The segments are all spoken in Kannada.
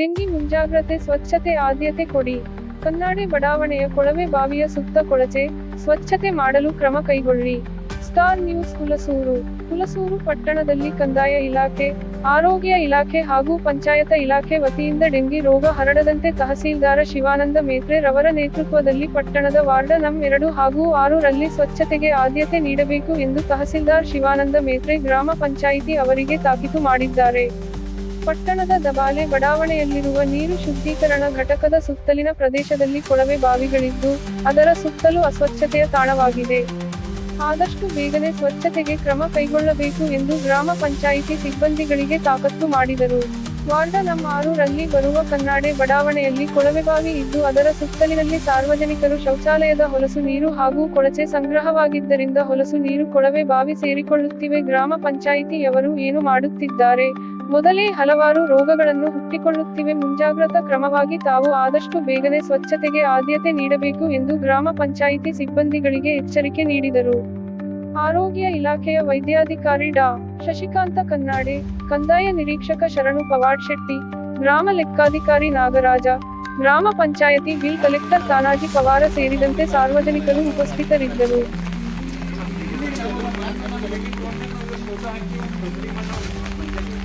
ಡೆಂಗಿ ಮುಂಜಾಗ್ರತೆ, ಸ್ವಚ್ಛತೆ ಆದ್ಯತೆ ಕೊಡಿ. ಕನ್ನಾಡಿ ಬಡಾವಣೆಯ ಕೊಳವೆ ಬಾವಿಯ ಸುತ್ತ ಕೊಳಚೆ, ಸ್ವಚ್ಛತೆ ಮಾಡಲು ಕ್ರಮ ಕೈಗೊಳ್ಳಿ. Star news Hulasuru. ಹುಲಸೂರು ಪಟ್ಟಣದಲ್ಲಿ ಕಂದಾಯ ಇಲಾಖೆ, ಆರೋಗ್ಯ ಇಲಾಖೆ ಹಾಗೂ ಪಂಚಾಯತ ಇಲಾಖೆ ವತಿಯಿಂದ ಡೆಂಗಿ ರೋಗ ಹರಡದಂತೆ ತಹಸೀಲ್ದಾರ ಶಿವಾನಂದ ಮೇತ್ರೆ ರವರ ನೇತೃತ್ವದಲ್ಲಿ ಪಟ್ಟಣದ ವಾರ್ಡ ನಂ. ಎರಡು ಹಾಗೂ ಆರು ರಲ್ಲಿ ಸ್ವಚ್ಛತೆಗೆ ಆದ್ಯತೆ ನೀಡಬೇಕು ಎಂದು ತಹಸೀಲ್ದಾರ್ ಶಿವಾನಂದ ಮೇತ್ರೆ ಗ್ರಾಮ ಪಂಚಾಯಿತಿ ಅವರಿಗೆ ತಾಕೀತು ಮಾಡಿದ್ದಾರೆ. ಪಟ್ಟಣದ ದಬಾಲೆ ಬಡಾವಣೆಯಲ್ಲಿರುವ ನೀರು ಶುದ್ಧೀಕರಣ ಘಟಕದ ಸುತ್ತಲಿನ ಪ್ರದೇಶದಲ್ಲಿ ಕೊಳವೆ ಬಾವಿಗಳಿದ್ದು, ಅದರ ಸುತ್ತಲೂ ಅಸ್ವಚ್ಛತೆಯ ತಾಣವಾಗಿದೆ. ಆದಷ್ಟು ಬೇಗನೆ ಸ್ವಚ್ಛತೆಗೆ ಕ್ರಮ ಕೈಗೊಳ್ಳಬೇಕು ಎಂದು ಗ್ರಾಮ ಪಂಚಾಯಿತಿ ಸಿಬ್ಬಂದಿಗಳಿಗೆ ತಾಕತ್ತು ಮಾಡಿದರು. ವಾರ್ಡ ನಂ ಆರೂರಲ್ಲಿ ಬರುವ ಕನ್ನಾಡೆ ಬಡಾವಣೆಯಲ್ಲಿ ಕೊಳವೆಬಾವಿ ಇದ್ದು, ಅದರ ಸುತ್ತಲಿನಲ್ಲಿ ಸಾರ್ವಜನಿಕರು ಶೌಚಾಲಯದ ಹೊಲಸು ನೀರು ಹಾಗೂ ಕೊಳಚೆ ಸಂಗ್ರಹವಾಗಿದ್ದರಿಂದ ಹೊಲಸು ನೀರು ಕೊಳವೆ ಬಾವಿ ಸೇರಿಕೊಳ್ಳುತ್ತಿವೆ. ಗ್ರಾಮ ಪಂಚಾಯಿತಿಯವರು ಏನು ಮಾಡುತ್ತಿದ್ದಾರೆ? ಮೊದಲೇ ಹಲವಾರು ರೋಗಗಳನ್ನು ಹುಟ್ಟಿಕೊಳ್ಳುತ್ತಿವೆ. ಮುಂಜಾಗ್ರತಾ ಕ್ರಮವಾಗಿ ತಾವು ಆದಷ್ಟು ಬೇಗನೆ ಸ್ವಚ್ಛತೆಗೆ ಆದ್ಯತೆ ನೀಡಬೇಕು ಎಂದು ಗ್ರಾಮ ಪಂಚಾಯಿತಿ ಸಿಬ್ಬಂದಿಗಳಿಗೆ ಎಚ್ಚರಿಕೆ ನೀಡಿದರು. ಆರೋಗ್ಯ ಇಲಾಖೆಯ ವೈದ್ಯಾಧಿಕಾರಿ ಡಾ. ಶಶಿಕಾಂತ ಕನ್ನಾಡೆ, ಕಂದಾಯ ನಿರೀಕ್ಷಕ ಶರಣು ಪವಾಡ್ ಶೆಟ್ಟಿ, ಗ್ರಾಮ ಲೆಕ್ಕಾಧಿಕಾರಿ ನಾಗರಾಜ, ಗ್ರಾಮ ಪಂಚಾಯಿತಿ ಬಿಲ್ ಕಲೆಕ್ಟರ್ ತಾನಾಜಿ ಪವಾರ ಸೇರಿದಂತೆ ಸಾರ್ವಜನಿಕರು ಉಪಸ್ಥಿತರಿದ್ದರು.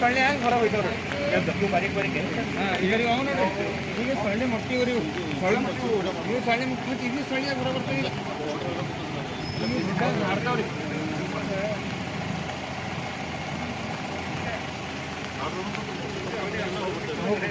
ಸೊಳ್ಳೆ ಹೆಂಗೆ ಹೊರ ಹೋಯ್ತವ್ರಿ? ದಪ್ಪು ಬಾರಿಕ್ ಬಾರಿಕ್ ಇವ್ರಿಗೆ ಅವು ನೋಡಿ. ಈಗ ಸೊಳ್ಳೆ ಮುಟ್ಟಿವ್ರಿ ಸೊಳ್ಳೆ ಮುಟ್ಟು ನೀವು ಸೊಳ್ಳೆ ಮುಟ್ಟಿ ಮತ್ತು ಇಲ್ಲಿ ಸೊಳ್ಳೆ ಹೊರ ಬರ್ತೀವಿ. ಮಾಡ್ತಾವ್ರಿ ಹೋಗ್ರಿ